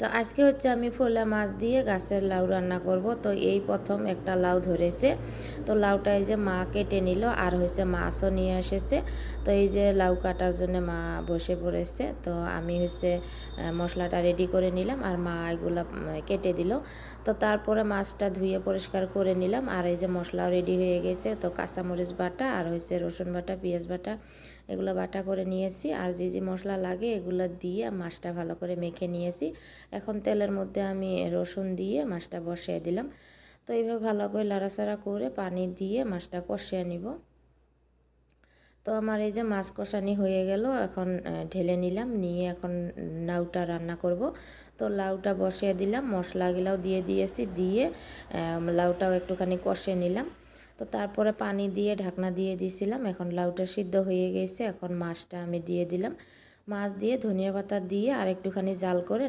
তো আজকে হচ্ছে আমি ফোলা মাছ দিয়ে গাছের লাউ রান্না করব। তো এই প্রথম একটা লাউ ধরেছে। তো লাউটা এই যে মা কেটে নিল আর হচ্ছে মাছও নিয়ে এসেছে। তো এই যে লাউ কাটার জন্য মা বসে পড়েছে। তো আমি হচ্ছে মশলাটা রেডি করে নিলাম আর মা এগুলো কেটে দিল। তো তারপরে মাছটা ধুয়ে পরিষ্কার করে নিলাম আর এই যে মশলাও রেডি হয়ে গেছে। তো কাঁচামরিচ বাটা আর হচ্ছে রসুন বাটা, পেঁয়াজ বাটা, এগুলো বাটা করে নিয়েছি। আর যে যে মশলা লাগে এগুলো দিয়ে মাছটা ভালো করে মেখে নিয়েছি। এখন তেলের মধ্যে আমি রসুন দিয়ে মাছটা বসিয়ে দিলাম। তো এইভাবে ভালো করে লাড়াচাড়া করে পানি দিয়ে মাছটা কষিয়ে নিব। তো আমার এই যে মাছ কষানি হয়ে গেল, এখন ঢেলে নিলাম, নিয়ে এখন লাউটা রান্না করব। তো লাউটা বসিয়ে দিলাম, মশলাগুলাও দিয়ে দিয়েছি, দিয়ে লাউটাও একটুখানি কষিয়ে নিলাম। তো তারপরে পানি দিয়ে ঢাকনা দিয়ে দিয়েছিলাম, এখন লাউটা সিদ্ধ হয়ে গেছে, এখন মাছটা আমি দিয়ে দিলাম। মাছ দিয়ে ধনিয়া পাতা দিয়ে আর একটুখানি জাল করে